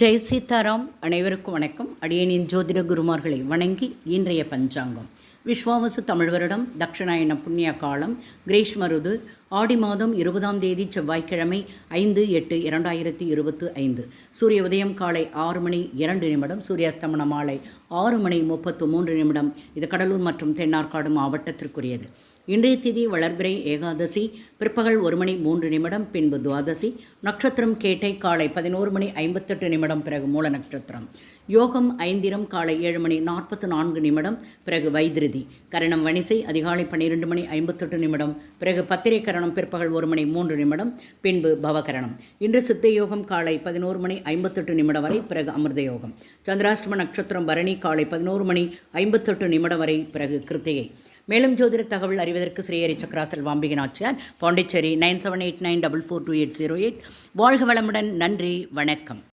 ஜெய் சீதாராம் அனைவருக்கும் வணக்கம். அடியனின் ஜோதிட குருமார்களை வணங்கி இன்றைய பஞ்சாங்கம். விஸ்வாவசு தமிழ் வருடம் தட்சிணாயன புண்ணிய காலம் கிரீஷ்ம ருது ஆடி மாதம் இருபதாம் தேதி செவ்வாய்க்கிழமை ஐந்து எட்டு இரண்டாயிரத்தி இருபத்து ஐந்து. சூரிய உதயம் காலை ஆறு மணி இரண்டு நிமிடம் சூரியாஸ்தமன மாலை ஆறு மணி முப்பத்து மூன்று நிமிடம். இது கடலூர் மற்றும் தென்னார்காடு மாவட்டத்திற்குரியது. இன்றைய திதி வளர்பிறை ஏகாதசி பிற்பகல் ஒரு மணி மூன்று நிமிடம் பின்பு துவாதசி. நட்சத்திரம் கேட்டை காலை பதினோரு மணி ஐம்பத்தெட்டு நிமிடம் பிறகு மூல நட்சத்திரம். யோகம் ஐந்திரம் காலை ஏழு மணி நாற்பத்து நான்கு நிமிடம் பிறகு வைத்திருதி கரணம் வணிசை அதிகாலை பன்னிரெண்டு மணி ஐம்பத்தெட்டு நிமிடம் பிறகு பத்திரை கரணம் பிற்பகல் ஒரு மணி மூன்று நிமிடம் பின்பு பவகரணம். இன்று சித்த யோகம் காலை பதினோரு மணி ஐம்பத்தெட்டு நிமிடம் வரை பிறகு அமிர்த யோகம். சந்திராஷ்டம நட்சத்திரம் பரணி காலை பதினோரு மணி ஐம்பத்தெட்டு நிமிடம் வரை பிறகு கிருத்திகை. மேலும் ஜோதிட தகவல் அறிவதற்கு Srihari Chakravambigai Nachiyar Pondicherry nine seven eight nine double four two eight zero eight. வாழ்க வளமுடன். நன்றி. வணக்கம்.